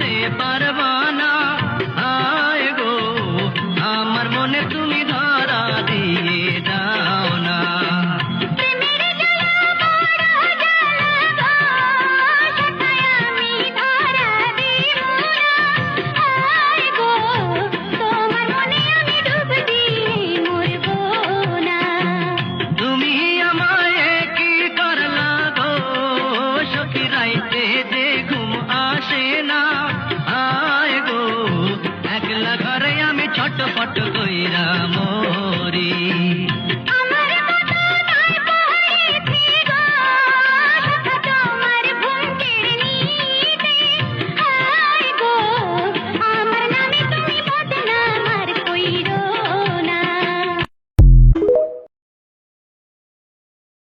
ভুলতে পারব না। আয় গো আমার মনে তুমি लगा रे पट कोई गोईरा